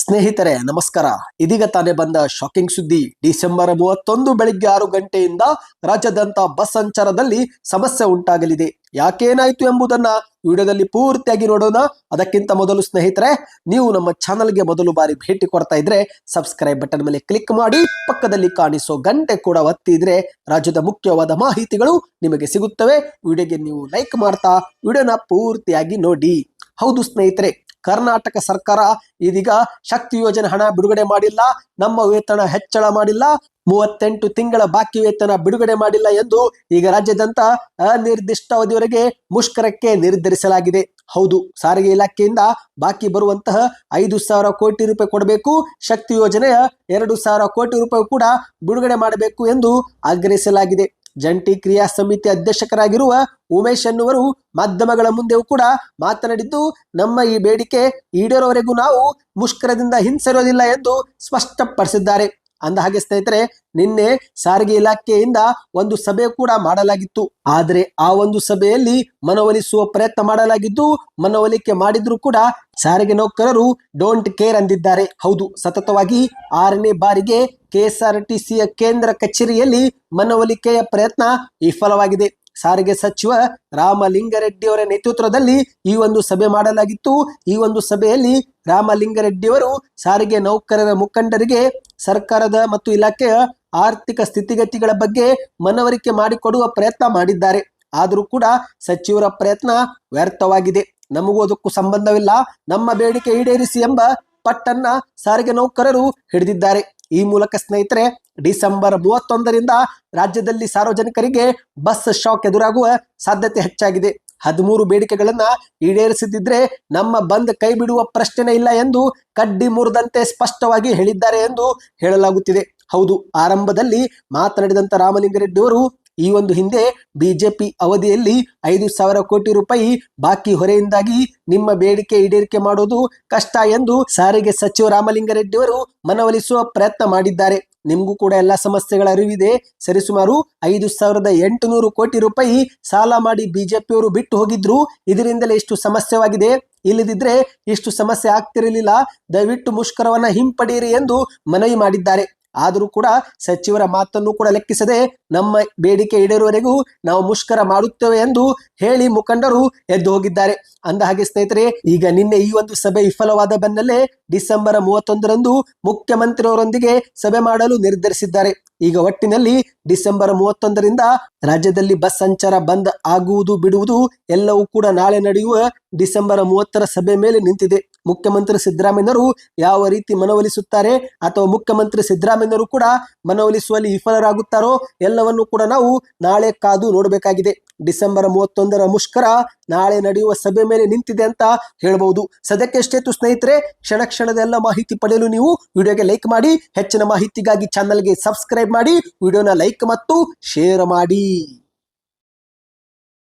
ಸ್ನೇಹಿತರೆ, ನಮಸ್ಕಾರ. ಇದೀಗ ತಾನೇ ಬಂದ ಶಾಕಿಂಗ್ ಸುದ್ದಿ. ಡಿಸೆಂಬರ್ ಮೂವತ್ತೊಂದು ಬೆಳಿಗ್ಗೆ ಆರು ಗಂಟೆಯಿಂದ ರಾಜ್ಯಾದ್ಯಂತ ಬಸ್ ಸಂಚಾರದಲ್ಲಿ ಸಮಸ್ಯೆ ಉಂಟಾಗಲಿದೆ. ಯಾಕೇನಾಯ್ತು ಎಂಬುದನ್ನ ವಿಡಿಯೋದಲ್ಲಿ ಪೂರ್ತಿಯಾಗಿ ನೋಡೋಣ. ಅದಕ್ಕಿಂತ ಮೊದಲು ಸ್ನೇಹಿತರೆ, ನೀವು ನಮ್ಮ ಚಾನಲ್ಗೆ ಮೊದಲು ಬಾರಿ ಭೇಟಿ ಕೊಡ್ತಾ ಇದ್ರೆ ಸಬ್ಸ್ಕ್ರೈಬ್ ಬಟನ್ ಮೇಲೆ ಕ್ಲಿಕ್ ಮಾಡಿ, ಪಕ್ಕದಲ್ಲಿ ಕಾಣಿಸೋ ಗಂಟೆ ಕೂಡ ಒತ್ತಿದ್ರೆ ರಾಜ್ಯದ ಮುಖ್ಯವಾದ ಮಾಹಿತಿಗಳು ನಿಮಗೆ ಸಿಗುತ್ತವೆ. ವಿಡಿಯೋಗೆ ನೀವು ಲೈಕ್ ಮಾಡ್ತಾ, ವಿಡಿಯೋನ ಪೂರ್ತಿಯಾಗಿ ನೋಡಿ. ಹೌದು ಸ್ನೇಹಿತರೆ ಕರ್ನಾಟಕ ಸರ್ಕಾರ ಇದೀಗ ಶಕ್ತಿ ಯೋಜನೆ ಹಣ ಬಿಡುಗಡೆ ಮಾಡಿಲ್ಲ, ನಮ್ಮ ವೇತನ ಹೆಚ್ಚಳ ಮಾಡಿಲ್ಲ, ಮೂವತ್ತೆಂಟು ತಿಂಗಳ ಬಾಕಿ ವೇತನ ಬಿಡುಗಡೆ ಮಾಡಿಲ್ಲ ಎಂದು ಈಗ ರಾಜ್ಯದಂತ ಅನಿರ್ದಿಷ್ಟ ಅವಧಿವರೆಗೆ ಮುಷ್ಕರಕ್ಕೆ ನಿರ್ಧರಿಸಲಾಗಿದೆ. ಹೌದು, ಸಾರಿಗೆ ಇಲಾಖೆಯಿಂದ ಬಾಕಿ ಬರುವಂತಹ ಐದು ಸಾವಿರ ಕೋಟಿ ರೂಪಾಯಿ ಕೊಡಬೇಕು, ಶಕ್ತಿ ಯೋಜನೆಯ ಎರಡು ಸಾವಿರ ಕೋಟಿ ರೂಪಾಯಿ ಕೂಡ ಬಿಡುಗಡೆ ಮಾಡಬೇಕು ಎಂದು ಆಗ್ರಹಿಸಲಾಗಿದೆ. ಜಂಟಿ ಕ್ರಿಯಾ ಸಮಿತಿ ಅಧ್ಯಕ್ಷಕರಾಗಿರುವ ಉಮೇಶ್ ಎನ್ನುವರು ಮಾಧ್ಯಮಗಳ ಮುಂದೆಯೂ ಕೂಡ ಮಾತನಾಡಿದ್ದು, ನಮ್ಮ ಈ ಬೇಡಿಕೆ ಈಡೇರೋವರೆಗೂ ನಾವು ಮುಷ್ಕರದಿಂದ ಹಿಂಸರಿಯೋದಿಲ್ಲ ಎಂದು ಸ್ಪಷ್ಟಪಡಿಸಿದ್ದಾರೆ. ಅಂದ ಹಾಗೆ ಸ್ನೇಹಿತರೆ, ನಿನ್ನೆ ಸಾರಿಗೆ ಇಲಾಖೆಯಿಂದ ಒಂದು ಸಭೆ ಕೂಡ ಮಾಡಲಾಗಿತ್ತು. ಆದರೆ ಆ ಒಂದು ಸಭೆಯಲ್ಲಿ ಮನವೊಲಿಸುವ ಪ್ರಯತ್ನ ಮಾಡಲಾಗಿದ್ದು, ಮನವೊಲಿಕೆ ಮಾಡಿದ್ರು ಕೂಡ ಸಾರಿಗೆ ನೌಕರರು ಡೋಂಟ್ ಕೇರ್ ಅಂದಿದ್ದಾರೆ. ಹೌದು, ಸತತವಾಗಿ ಆರನೇ ಬಾರಿಗೆ ಕೆಎಸ್ಆರ್ಟಿಸಿಯ ಕೇಂದ್ರ ಕಚೇರಿಯಲ್ಲಿ ಮನವೊಲಿಕೆಯ ಪ್ರಯತ್ನ ವಿಫಲವಾಗಿದೆ. ಸಾರಿಗೆ ಸಚಿವ ರಾಮಲಿಂಗಾರೆಡ್ಡಿ ಅವರ ನೇತೃತ್ವದಲ್ಲಿ ಈ ಒಂದು ಸಭೆ ಮಾಡಲಾಗಿತ್ತು. ಈ ಒಂದು ಸಭೆಯಲ್ಲಿ ರಾಮಲಿಂಗಾರೆಡ್ಡಿಯವರು ಸಾರಿಗೆ ನೌಕರರ ಮುಖಂಡರಿಗೆ ಸರ್ಕಾರದ ಮತ್ತು ಇಲಾಖೆಯ ಆರ್ಥಿಕ ಸ್ಥಿತಿಗತಿಗಳ ಬಗ್ಗೆ ಮನವರಿಕೆ ಮಾಡಿಕೊಡುವ ಪ್ರಯತ್ನ ಮಾಡಿದ್ದಾರೆ. ಆದರೂ ಕೂಡ ಸಚಿವರ ಪ್ರಯತ್ನ ವ್ಯರ್ಥವಾಗಿದೆ. ನಮಗೂ ಅದಕ್ಕೂ ಸಂಬಂಧವಿಲ್ಲ. ನಮ್ಮ ಬೇಡಿಕೆ ಈಡೇರಿಸಿ ಎಂಬ ಪಟ್ಟನ್ನ ಸಾರಿಗೆ ನೌಕರರು ಹಿಡಿದಿದ್ದಾರೆ. ಈ ಮೂಲಕ ಸ್ನೇಹಿತರೆ, ಡಿಸೆಂಬರ್ ಮೂವತ್ತೊಂದರಿಂದ ರಾಜ್ಯದಲ್ಲಿ ಸಾರ್ವಜನಿಕರಿಗೆ ಬಸ್ ಶಾಕ್ ಎದುರಾಗುವ ಸಾಧ್ಯತೆ ಹೆಚ್ಚಾಗಿದೆ. ಹದಿಮೂರು ಬೇಡಿಕೆಗಳನ್ನ ಈಡೇರಿಸದಿದ್ರೆ ನಮ್ಮ ಬಂದ್ ಕೈ ಬಿಡುವ ಪ್ರಶ್ನೆ ಇಲ್ಲ ಎಂದು ಕಡ್ಡಿ ಮುರಿದಂತೆ ಸ್ಪಷ್ಟವಾಗಿ ಹೇಳಿದ್ದಾರೆ ಎಂದು ಹೇಳಲಾಗುತ್ತಿದೆ. ಹೌದು, ಆರಂಭದಲ್ಲಿ ಮಾತನಾಡಿದಂತ ರಾಮಲಿಂಗರೆಡ್ಡಿ ಅವರು ಈ ಒಂದು ಹಿಂದೆ ಬಿಜೆಪಿ ಅವಧಿಯಲ್ಲಿ ಐದು ಸಾವಿರ ಕೋಟಿ ರೂಪಾಯಿ ಬಾಕಿ ಹೊರೆಯಿಂದಾಗಿ ನಿಮ್ಮ ಬೇಡಿಕೆ ಈಡೇರಿಕೆ ಮಾಡೋದು ಕಷ್ಟ ಎಂದು ಸಾರಿಗೆ ಸಚಿವ ರಾಮಲಿಂಗರೆಡ್ಡಿ ಅವರು ಮನವೊಲಿಸುವ ಪ್ರಯತ್ನ ಮಾಡಿದ್ದಾರೆ. ನಿಮಗೂ ಕೂಡ ಎಲ್ಲ ಸಮಸ್ಯೆಗಳ ಅರಿವಿದೆ. ಸರಿಸುಮಾರು ಐದು ಸಾವಿರದ ಎಂಟುನೂರು ಕೋಟಿ ರೂಪಾಯಿ ಸಾಲ ಮಾಡಿ ಬಿಜೆಪಿಯವರು ಬಿಟ್ಟು ಹೋಗಿದ್ರು. ಇದರಿಂದಲೇ ಇಷ್ಟು ಸಮಸ್ಯೆವಾಗಿದೆ. ಇಲ್ಲದಿದ್ರೆ ಇಷ್ಟು ಸಮಸ್ಯೆ ಆಗ್ತಿರಲಿಲ್ಲ. ದಯವಿಟ್ಟು ಮುಷ್ಕರವನ್ನ ಹಿಂಪಡೆಯಿರಿ ಎಂದು ಮನವಿ ಮಾಡಿದ್ದಾರೆ. ಆದರೂ ಕೂಡ ಸಚಿವರ ಮಾತನ್ನು ಕೂಡ ಲೆಕ್ಕಿಸದೆ ನಮ್ಮ ಬೇಡಿಕೆ ಈಡೇರುವವರೆಗೂ ನಾವು ಮುಷ್ಕರ ಮಾಡುತ್ತೇವೆ ಎಂದು ಹೇಳಿ ಮುಖಂಡರು ಎದ್ದು ಹೋಗಿದ್ದಾರೆ. ಅಂದ ಹಾಗೆ ಸ್ನೇಹಿತರೆ, ಈಗ ನಿನ್ನೆ ಈ ಒಂದು ಸಭೆ ವಿಫಲವಾದ ಬೆನ್ನಲ್ಲೇ ಡಿಸೆಂಬರ್ ಮೂವತ್ತೊಂದರಂದು ಮುಖ್ಯಮಂತ್ರಿಯವರೊಂದಿಗೆ ಸಭೆ ಮಾಡಲು ನಿರ್ಧರಿಸಿದ್ದಾರೆ. ಈಗ ಒಟ್ಟಿನಲ್ಲಿ ಡಿಸೆಂಬರ್ ಮೂವತ್ತೊಂದರಿಂದ ರಾಜ್ಯದಲ್ಲಿ ಬಸ್ ಸಂಚಾರ ಬಂದ್ ಆಗುವುದು, ಬಿಡುವುದು ಎಲ್ಲವೂ ಕೂಡ ನಾಳೆ ನಡೆಯುವ ಡಿಸೆಂಬರ್ ಮೂವತ್ತರ ಸಭೆ ಮೇಲೆ ನಿಂತಿದೆ. ಮುಖ್ಯಮಂತ್ರಿ ಸಿದ್ದರಾಮಯ್ಯನವರು ಯಾವ ರೀತಿ ಮನವೊಲಿಸುತ್ತಾರೆ ಅಥವಾ ಮುಖ್ಯಮಂತ್ರಿ ಸಿದ್ದರಾಮಯ್ಯನವರು ಕೂಡ ಮನವೊಲಿಸುವಲ್ಲಿ ವಿಫಲರಾಗುತ್ತಾರೋ ಎಲ್ಲವನ್ನು ಕೂಡ ನಾವು ನಾಳೆ ಕಾದು ನೋಡಬೇಕಾಗಿದೆ. ಡಿಸೆಂಬರ್ ಮೂವತ್ತೊಂದರ ಮುಷ್ಕರ ನಾಳೆ ನಡೆಯುವ ಸಭೆ ಮೇಲೆ ನಿಂತಿದೆ ಅಂತ ಹೇಳಬಹುದು ಸದ್ಯಕ್ಕೆ ಸ್ನೇಹಿತರೆ, ಕ್ಷಣ ಕ್ಷಣದ ಎಲ್ಲ ಮಾಹಿತಿ ಪಡೆಯಲು ನೀವು ವಿಡಿಯೋಗೆ ಲೈಕ್ ಮಾಡಿ, ಹೆಚ್ಚಿನ ಮಾಹಿತಿಗಾಗಿ ಚಾನಲ್ಗೆ ಸಬ್ಸ್ಕ್ರೈಬ್ ಮಾಡಿ, ವಿಡಿಯೋನ ಲೈಕ್ ಮತ್ತು ಶೇರ್ ಮಾಡಿ.